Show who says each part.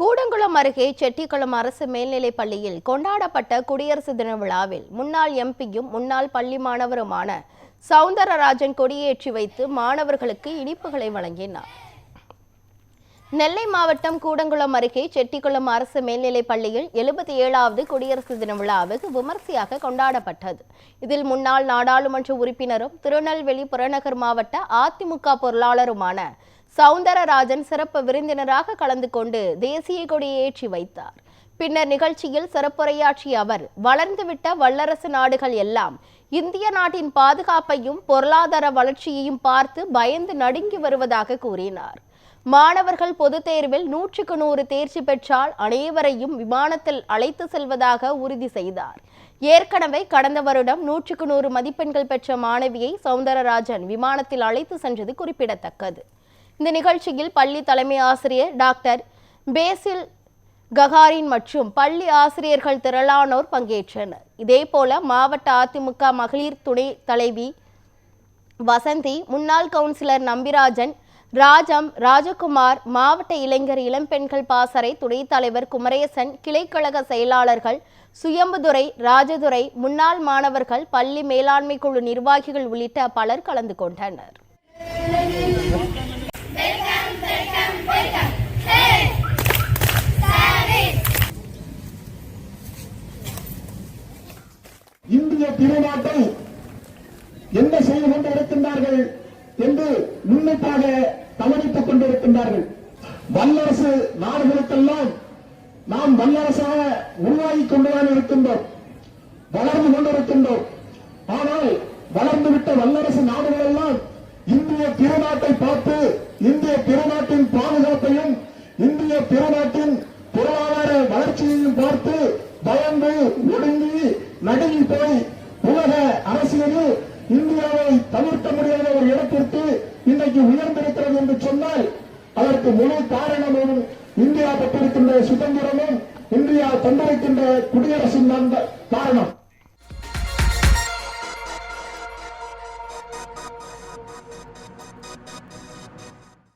Speaker 1: கூடங்குளம் அருகே செட்டிக்குளம் அரசு மேல்நிலைப் பள்ளியில் கொண்டாடப்பட்ட குடியரசு தின விழாவில் முன்னாள் எம்பியும் முன்னாள் பள்ளி மாணவருமான சவுந்தரராஜன் கொடியேற்றி வைத்து மாணவர்களுக்கு இனிப்புகளை வழங்கினார். நெல்லை மாவட்டம் கூடங்குளம் அருகே செட்டிக்குளம் அரசு மேல்நிலைப் பள்ளியில் எழுபத்தி ஏழாவது குடியரசு தின விழா வெகு விமர்சையாக கொண்டாடப்பட்டது. இதில் முன்னாள் நாடாளுமன்ற உறுப்பினரும் திருநெல்வேலி புறநகர் மாவட்ட அதிமுக பொருளாளருமான சவுந்தரராஜன் சிறப்பு விருந்தினராக கலந்து கொண்டு தேசிய கொடியை ஏற்றி வைத்தார். பின்னர் நிகழ்ச்சியில் சிறப்புரையாற்றிய அவர் வளர்ந்துவிட்ட வல்லரசு நாடுகள் எல்லாம் இந்திய நாட்டின் பாதுகாப்பையும் பொருளாதார வளர்ச்சியையும் பார்த்து பயந்து நடுங்கி வருவதாக கூறினார். மாணவர்கள் பொதுத் தேர்வில் நூற்றுக்கு நூறு தேர்ச்சி பெற்றால் அனைவரையும் விமானத்தில் அழைத்து செல்வதாக உறுதி செய்தார். ஏற்கனவே கடந்த வருடம் நூற்றுக்கு நூறு மதிப்பெண்கள் பெற்ற மாணவியை சவுந்தரராஜன் விமானத்தில் அழைத்து சென்றது குறிப்பிடத்தக்கது. இந்த நிகழ்ச்சியில் பள்ளி தலைமை ஆசிரியர் டாக்டர் பேசில் ககாரின் மற்றும் பள்ளி ஆசிரியர்கள் திரளானோர் பங்கேற்றனர். இதேபோல மாவட்ட அதிமுக மகளிர் துணை தலைவி வசந்தி முன்னாள் கவுன்சிலர் நம்பிராஜன் ராஜம் ராஜகுமார் மாவட்ட இளைஞர் இளம்பெண்கள் பாசறை துணைத் தலைவர் குமரேசன் கிளைக்கழக செயலாளர்கள் சுயம்புதுரை ராஜதுரை முன்னாள் மாணவர்கள் பள்ளி மேலாண்மை குழு நிர்வாகிகள் உள்ளிட்ட பலர் கலந்து கொண்டனர்.
Speaker 2: திருநாட்டை என்ன செய்து கொண்டிருக்கின்றார்கள் என்று முன்னிட்டாக கவனித்துக் கொண்டிருக்கின்றார்கள். வல்லரசு நாடுகளுக்கெல்லாம் நாம் வல்லரசாக உருவாகி கொண்டுதான் இருக்கின்றோம். வளர்ந்து கொண்டிருக்கின்றோம். ஆனால் வளர்ந்துவிட்ட வல்லரசு நாடுகள் எல்லாம் இந்திய திருநாட்டை பார்த்து இந்திய திருநாட்டின் பாதுகாப்பையும் இந்திய திருநாட்டின் பொருளாதார வளர்ச்சியையும் பார்த்து பயந்து ஒடுங்கி நடுங்கி போய் உலக அரசியலில் இந்தியாவை தவிர்க்க முடியாத ஒரு இடத்திற்கு இன்றைக்கு உயர்ந்திருக்கிறது என்று சொன்னால் அதற்கு முழு காரணமும் இந்தியா பெற்றிருக்கின்ற சுதந்திரமும் இந்தியா தந்திருக்கின்ற குடியரசும் தான் காரணம்.